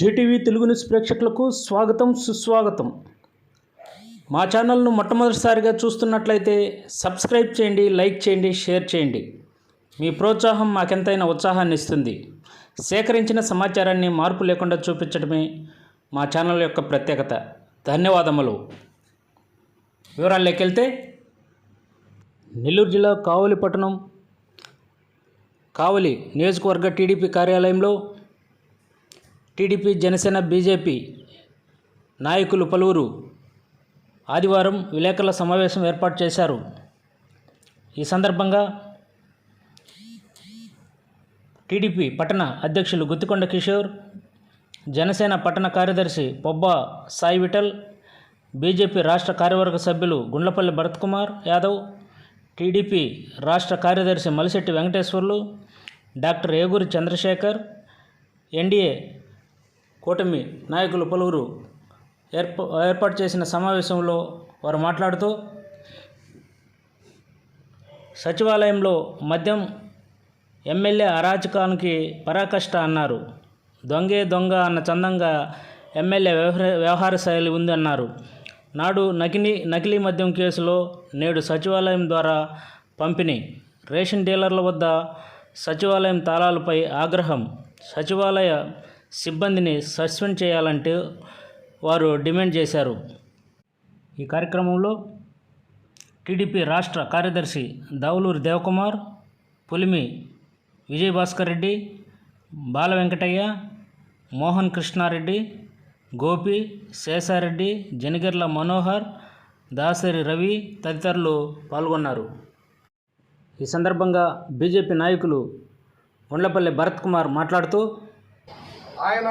JTV Telugu news ప్రేక్షకులకు స్వాగతం సుస్వాగతం. మా ఛానల్ను మొట్టమొదటిసారిగా చూస్తున్నట్లయితే సబ్స్క్రైబ్ చేయండి లైక్ చేయండి షేర్ చేయండి. మీ ప్రోత్సాహం మాకెంతైనా ఉత్సాహాన్ని ఇస్తుంది. సేకరించిన సమాచారాన్ని మార్పు లేకుండా చూపించడమే మా ఛానల్ యొక్క ప్రత్యేకత. ధన్యవాదములు. వివరాల్లోకి వెళ్తే నెల్లూరు జిల్లా కావలి పట్టణం కావలి నియోజకవర్గ టీడీపీ కార్యాలయంలో టీడీపీ జనసేన బీజేపీ నాయకులు పలువురు ఆదివారం విలేకరుల సమావేశం ఏర్పాటు చేశారు. ఈ సందర్భంగా టీడీపీ పట్టణ అధ్యక్షులు గుత్తికొండ కిషోర్ జనసేన పట్టణ కార్యదర్శి పొబ్బా సాయి విఠల్ బీజేపీ రాష్ట్ర కార్యవర్గ సభ్యులు గుండ్లపల్లి భరత్కుమార్ యాదవ్ టీడీపీ రాష్ట్ర కార్యదర్శి మలిశెట్టి వెంకటేశ్వర్లు డాక్టర్ ఏగూరి చంద్రశేఖర్ ఎన్డీఏ కూటమి నాయకులు పలువురు ఏర్ప ఏర్పాటు చేసిన సమావేశంలో వారు మాట్లాడుతూ సచివాలయంలో మద్యం ఎమ్మెల్యే అరాచకానికి పరాకష్ట అన్నారు. దొంగే దొంగ అన్న చందంగా ఎమ్మెల్యే వ్యవహార వ్యవహార శైలి ఉంది అన్నారు. నాడు నకిలీ నకిలీ మద్యం కేసులో నేడు సచివాలయం ద్వారా పంపిణీ. రేషన్ డీలర్ల వద్ద సచివాలయం తాళాలపై ఆగ్రహం. సచివాలయ సిబ్బందిని సస్పెండ్ చేయాలంటూ వారు డిమాండ్ చేశారు. ఈ కార్యక్రమంలో టీడీపీ రాష్ట్ర కార్యదర్శి దావులూరి దేవకుమార్ పులిమి విజయభాస్కర్ రెడ్డి బాల వెంకటయ్య మోహన్ కృష్ణారెడ్డి గోపి శేషారెడ్డి జనగిర్ల మనోహర్ దాసరి రవి తదితరులు పాల్గొన్నారు. ఈ సందర్భంగా బీజేపీ నాయకులు ఉండపల్లి భరత్ కుమార్ మాట్లాడుతూ ఆయన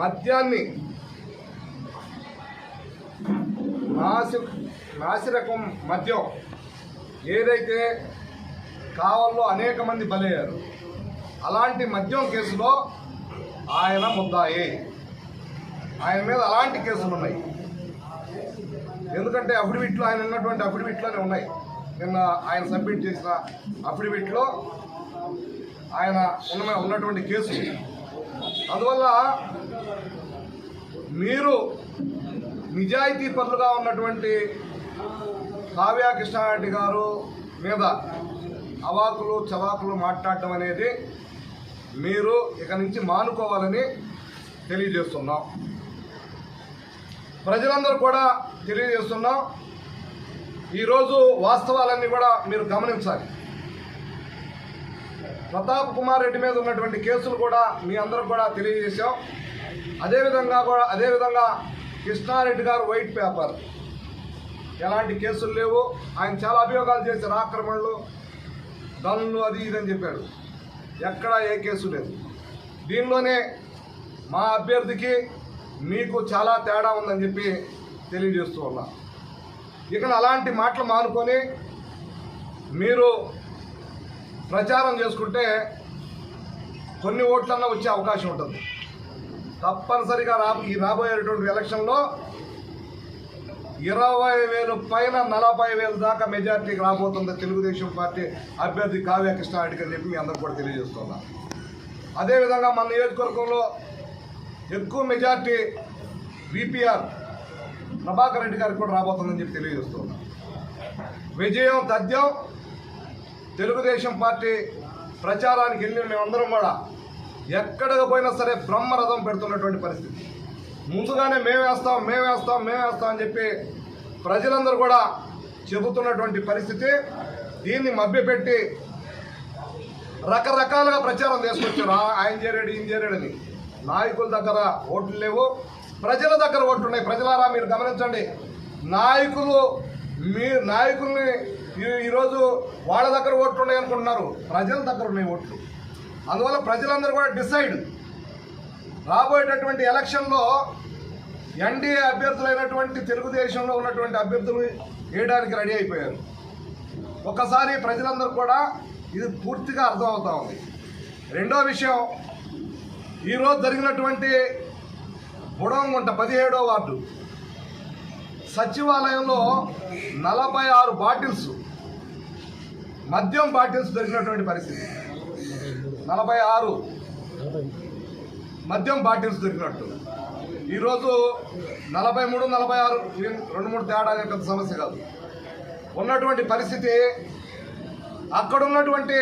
మద్యాన్ని నాసి నాసిరకం మద్యం ఏదైతే కావాలో అనేక మంది బలయ్యారు అలాంటి మద్యం కేసులో ఆయన ముద్దాయి. ఆయన మీద అలాంటి కేసులు ఉన్నాయి. ఎందుకంటే అఫిడవిట్లో ఆయన ఉన్నటువంటి అఫిడవిట్లోనే ఉన్నాయి. నిన్న ఆయన సబ్మిట్ చేసిన అఫిడవిట్లో ఆయన ఉన్న ఉన్నటువంటి కేసు అందువల్ల మీరు నిజాయితీ పరులుగా ఉన్నటువంటి కావ్య కృష్ణారెడ్డి గారు మీద అవాకులు చవాకులు మాట్లాడటం అనేది మీరు ఇక నుంచి మానుకోవాలని తెలియజేస్తున్నాం. ప్రజలందరూ కూడా తెలియజేస్తున్నాం. ఈరోజు వాస్తవాలన్నీ కూడా మీరు గమనించాలి. ప్రతాప్ కుమార్ రెడ్డి మీద ఉన్నటువంటి కేసులు కూడా మీ అందరికి కూడా తెలియజేశాం. అదేవిధంగా కూడా అదేవిధంగా కృష్ణారెడ్డి గారు వైట్ పేపర్. ఎలాంటి కేసులు లేవు. ఆయన చాలా అభియోగాలు చేశారు ఆక్రమణలు గన్లు అది ఇది అని చెప్పాడు. ఎక్కడా ఏ కేసు లేదు. దీనిలోనే మా అభ్యర్థికి మీకు చాలా తేడా ఉందని చెప్పి తెలియజేస్తూ ఉన్నా. ఇక అలాంటి మాటలు మానుకొని మీరు ప్రచారం చేసుకుంటే కొన్ని ఓట్లన్నా వచ్చే అవకాశం ఉంటుంది. తప్పనిసరిగా రా ఈ రాబోయేటువంటి ఎలక్షన్లో ఇరవై వేలు పైన నలభై వేలు దాకా మెజార్టీకి రాబోతుంది తెలుగుదేశం పార్టీ అభ్యర్థి కావ్య కృష్ణారెడ్డికి అని చెప్పి మీ అందరికి కూడా తెలియజేస్తున్నా. అదేవిధంగా మన నియోజకవర్గంలో ఎక్కువ మెజార్టీ విపిఆర్ ప్రభాకర్ రెడ్డి గారికి కూడా రాబోతుందని చెప్పి తెలియజేస్తున్నా. విజయం తథ్యం తెలుగుదేశం పార్టీ ప్రచారానికి వెళ్ళి మేమందరం కూడా ఎక్కడికి పోయినా సరే బ్రహ్మరథం పెడుతున్నటువంటి పరిస్థితి. ముందుగానే మేమేస్తాం మేమేస్తాం మేమేస్తాం వేస్తాం అని చెప్పి ప్రజలందరూ కూడా చెబుతున్నటువంటి పరిస్థితి. దీన్ని మభ్యపెట్టి రకరకాలుగా ప్రచారం తీసుకొచ్చారు ఆ- ఆయన చేరాడు ఈయన చేరాడని నాయకుల దగ్గర ఓట్లు లేవు. ప్రజల దగ్గర ఓట్లు ఉన్నాయి. ప్రజలారా మీరు గమనించండి. నాయకులు మీ నాయకుల్ని ఈరోజు వాళ్ళ దగ్గర ఓట్లు ఉన్నాయి అనుకుంటున్నారు. ప్రజల దగ్గర ఉన్నాయి ఓట్లు. అందువల్ల ప్రజలందరూ కూడా డిసైడ్. రాబోయేటటువంటి ఎలక్షన్లో ఎన్డీఏ అభ్యర్థులైనటువంటి తెలుగుదేశంలో ఉన్నటువంటి అభ్యర్థులు వేయడానికి రెడీ అయిపోయారు. ఒకసారి ప్రజలందరూ కూడా ఇది పూర్తిగా అర్థమవుతా ఉంది. రెండో విషయం ఈరోజు జరిగినటువంటి బుడంగుంట పదిహేడో వార్డు. సచివాలయంలో నలభై ఆరు బాటిల్స్ మద్యం బాటిల్స్ దొరికినటువంటి పరిస్థితి. నలభై ఆరు మద్యం బాటిల్స్ దొరికినట్టు. ఈరోజు నలభై మూడు నలభై ఆరు రెండు మూడు తేడా అనే పెద్ద సమస్య కాదు. ఉన్నటువంటి పరిస్థితి అక్కడ ఉన్నటువంటి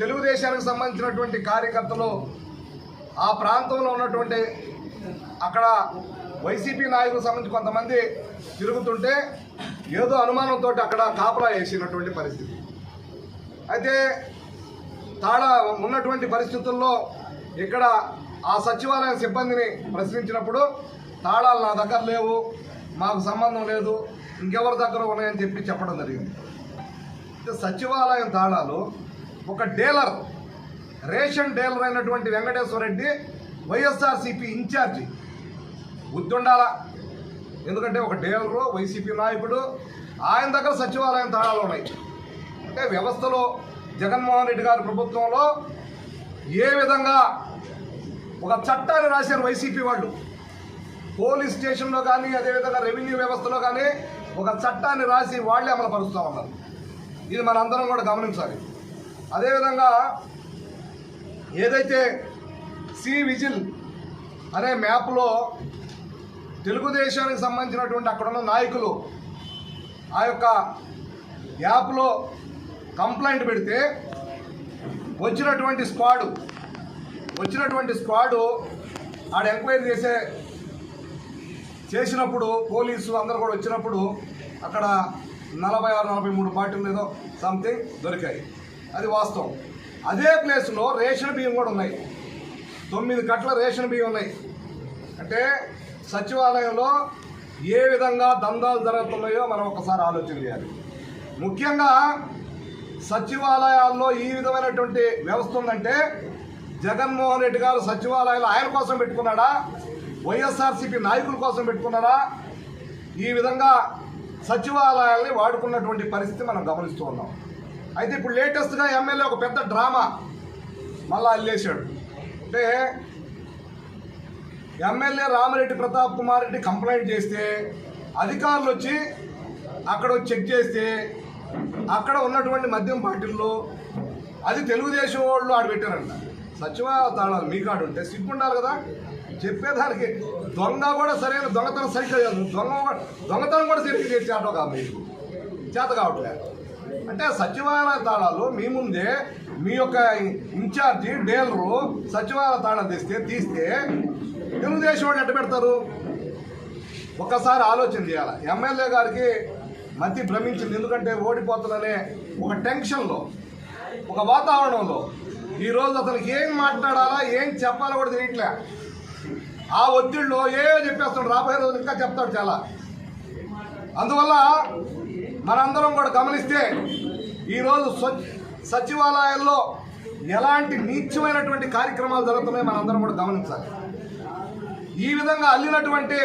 తెలుగుదేశానికి సంబంధించినటువంటి కార్యకర్తలు ఆ ప్రాంతంలో ఉన్నటువంటి అక్కడ వైసీపీ నాయకులకు సంబంధించి కొంతమంది తిరుగుతుంటే ఏదో అనుమానంతో అక్కడ కాపలా వేసినటువంటి పరిస్థితి. అయితే తాళ ఉన్నటువంటి పరిస్థితుల్లో ఇక్కడ ఆ సచివాలయం సిబ్బందిని ప్రశ్నించినప్పుడు తాళాలు నా దగ్గర లేవు మాకు సంబంధం లేదు ఇంకెవరి దగ్గర ఉన్నాయని చెప్పి చెప్పడం జరిగింది. అయితే సచివాలయం తాళాలు ఒక డీలర్ రేషన్ డీలర్ అయినటువంటి Venkateswara Reddy YSRCP in charge గుర్తుండాలా ఎందుకంటే ఒక డీలరు వైసీపీ నాయకుడు ఆయన దగ్గర సచివాలయం తాళాలు ఉన్నాయి. అంటే వ్యవస్థలో జగన్మోహన్ రెడ్డి గారి ప్రభుత్వంలో ఏ విధంగా ఒక చట్టాన్ని రాశారు వైసీపీ వాళ్ళు? పోలీస్ స్టేషన్లో కానీ అదేవిధంగా రెవెన్యూ వ్యవస్థలో కానీ ఒక చట్టాన్ని రాసి వాళ్ళే అమలు పరుస్తూ ఉన్నారు. ఇది మనందరం కూడా గమనించాలి. అదేవిధంగా ఏదైతే సి విజిల్ అనే మ్యాప్లో తెలుగుదేశానికి సంబంధించినటువంటి అక్కడున్న నాయకులు ఆ యొక్క యాప్లో కంప్లైంట్ పెడితే వచ్చినటువంటి స్క్వాడు వచ్చినటువంటి స్క్వాడు ఆడ ఎంక్వైరీ చేసే చేసినప్పుడు పోలీసు అందరు కూడా వచ్చినప్పుడు అక్కడ నలభై ఆరు నలభై మూడు బాటిల్ ఏదో సంథింగ్ దొరికాయి. అది వాస్తవం. అదే ప్లేస్లో రేషన్ బియ్యం కూడా ఉన్నాయి. తొమ్మిది కట్ల రేషన్ బియ్యం ఉన్నాయి. అంటే సచివాలయంలో ఏ విధంగా దందాలు జరుగుతున్నాయో మనం ఒకసారి ఆలోచన చేయాలి. ముఖ్యంగా సచివాలయాల్లో ఈ విధమైనటువంటి వ్యవస్థ ఉందంటే జగన్మోహన్ రెడ్డి గారు సచివాలయాలు ఆయన కోసం పెట్టుకున్నాడా? వైఎస్ఆర్సీపీ నాయకుల కోసం పెట్టుకున్నాడా? ఈ విధంగా సచివాలయాల్ని వాడుకున్నటువంటి పరిస్థితి మనం గమనిస్తూ ఉన్నాం. అయితే ఇప్పుడు లేటెస్ట్గా ఎమ్మెల్యే ఒక పెద్ద డ్రామా మళ్ళా అల్లేశాడు. అంటే ఎమ్మెల్యే రామిరెడ్డి ప్రతాప్ కుమార్ రెడ్డి కంప్లైంట్ చేస్తే అధికారులు వచ్చి అక్కడ వచ్చి చెక్ చేస్తే అక్కడ ఉన్నటువంటి మద్యం పార్టీల్లో అది తెలుగుదేశం వాళ్ళు ఆడ పెట్టారంట. సచివాలయ తాళాలు మీ కాడు ఉంటే సిగ్గుండాలి కదా. చెప్పేదానికి దొంగ కూడా సరైన దొంగతనం సరిగ్గా దొంగ కూడా- దొంగతనం కూడా సరిగ్గా చేసేటో కాదు మీకు చేత కావట్లే. అంటే సచివాలయ తాళాలు మీ ముందే మీ యొక్క ఇన్ఛార్జి డీలరు సచివాలయ తాళాలు తెస్తే తీస్తే తెలుగుదేశం వాళ్ళు ఎట్ట పెడతారు? ఒక్కసారి ఆలోచన చేయాలి? ఎమ్మెల్యే గారికి మతి భ్రమించింది. ఎందుకంటే ఓడిపోతుందనే ఒక టెన్షన్లో ఒక వాతావరణంలో ఈరోజు అతనికి ఏం మాట్లాడాలా ఏం చెప్పాలో కూడా తెలియట్లే. ఆ ఒత్తిడిలో ఏ చెప్పేస్తాడు రాబోయే రోజు ఇంకా చెప్తాడు చాలా. అందువల్ల మనందరం కూడా గమనిస్తే ఈరోజు సచివాలయాల్లో ఎలాంటి నీచమైనటువంటి కార్యక్రమాలు జరుగుతున్నాయో మనందరం కూడా గమనించాలి. ఈ విధంగా అల్లినటువంటి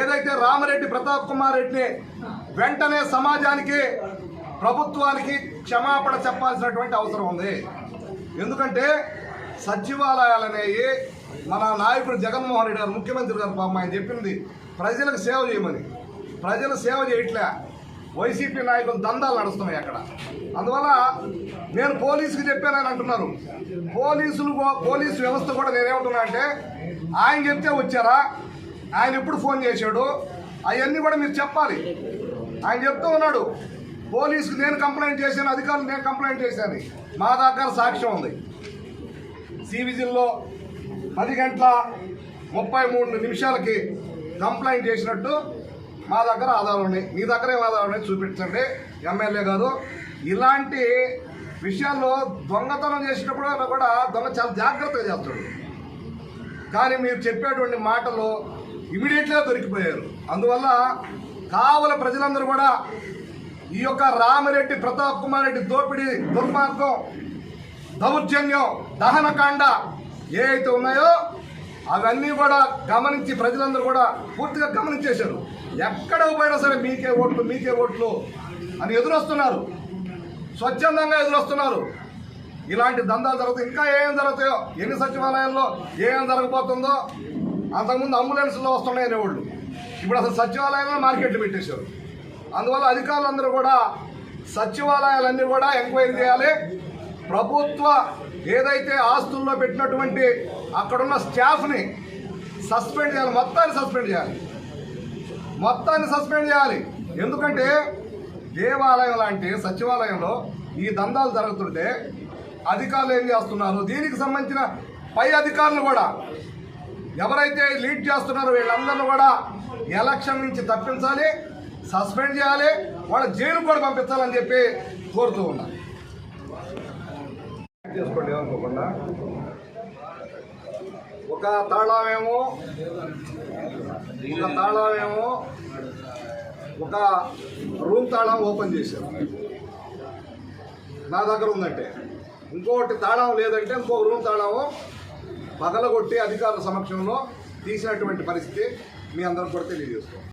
ఏదైతే రామరెడ్డి ప్రతాప్ కుమార్ రెడ్డిని వెంటనే సమాజానికి ప్రభుత్వానికి క్షమాపణ చెప్పాల్సినటువంటి అవసరం ఉంది. ఎందుకంటే సచివాలయాలు అనేవి మన నాయకుడు జగన్మోహన్ రెడ్డి గారు ముఖ్యమంత్రి గారు పాపం ఆయన చెప్పింది ప్రజలకు సేవ చేయమని. ప్రజలు సేవ చేయట్లే. వైసీపీ నాయకులు దందాలు నడుస్తున్నాయి అక్కడ. అందువల్ల నేను పోలీసుకి చెప్పానని అంటున్నారు. పోలీసులు పోలీసు వ్యవస్థ కూడా నేనేమంటున్నా అంటే ఆయన చెప్తే వచ్చారా? ఆయన ఎప్పుడు ఫోన్ చేశాడు? అవన్నీ కూడా మీరు చెప్పాలి. ఆయన చెప్తూ ఉన్నాడు. పోలీసుకు నేను కంప్లైంట్ చేశాను అధికారులు నేను కంప్లైంట్ చేశాను. మా దగ్గర సాక్ష్యం ఉంది. సివిజిల్లో పది గంటల ముప్పై మూడు నిమిషాలకి కంప్లైంట్ చేసినట్టు మా దగ్గర ఆధారం ఉన్నాయి మీ దగ్గర ఏం ఆధారాలు ఉన్నాయి చూపించండి. ఎమ్మెల్యే గారు ఇలాంటి విషయాల్లో దొంగతనం చేసినప్పుడు కూడా దొంగ చాలా జాగ్రత్తగా చేస్తాడు. కానీ మీరు చెప్పేటువంటి మాటలు ఇమీడియట్గా దొరికిపోయారు. అందువల్ల కావల ప్రజలందరూ కూడా ఈ యొక్క రామిరెడ్డి ప్రతాప్ కుమార్ రెడ్డి దోపిడీ దుర్మార్గం దౌర్జన్యం దహనకాండ ఏ అయితే ఉన్నాయో అవన్నీ కూడా గమనించి ప్రజలందరూ కూడా పూర్తిగా గమనించేశారు. ఎక్కడ పోయినా సరే మీకే ఓట్లు మీకే ఓట్లు అని ఎదురొస్తున్నారు. స్వచ్ఛందంగా ఎదురొస్తున్నారు. ఇలాంటి దందాలు జరుగుతాయి. ఇంకా ఏం జరుగుతాయో ఎన్ని సచివాలయాల్లో ఏం జరగబోతుందో అంతకుముందు అంబులెన్స్లో వస్తున్నాయి అనేవాళ్ళు. ఇప్పుడు అసలు సచివాలయంలో మార్కెట్లు పెట్టేశారు. అందువల్ల అధికారులందరూ కూడా సచివాలయాలన్నీ కూడా ఎంక్వైరీ చేయాలి. ప్రభుత్వ ఏదైతే ఆస్తుల్లో పెట్టినటువంటి అక్కడున్న స్టాఫ్ని సస్పెండ్ చేయాలి మొత్తాన్ని సస్పెండ్ చేయాలి. మొత్తాన్ని సస్పెండ్ చేయాలి. ఎందుకంటే దేవాలయం లాంటి సచివాలయంలో ఈ దందాలు జరుగుతుంటే అధికారులు ఏం చేస్తున్నారు? దీనికి సంబంధించిన పై అధికారులు కూడా ఎవరైతే లీడ్ చేస్తున్నారో వీళ్ళందరినీ కూడా ఎలక్షన్ నుంచి తప్పించాలి సస్పెండ్ చేయాలి వాళ్ళ జైలు కూడా పంపించాలని చెప్పి కోరుతూ ఉన్నారు. చేసుకోండి ఏమనుకోకుండా. ఒక తాళమేమో ఒక తాళమేమో ఒక రూమ్ తాళం ఓపెన్ చేశారు. నా దగ్గర ఉందంటే. ఇంకోటి తాళం లేదంటే ఇంకో రూమ్ తాళము పగలగొట్టి అధికారుల సమక్షంలో తీసినటువంటి పరిస్థితి మీ అందరం కూడా తెలియజేస్తాం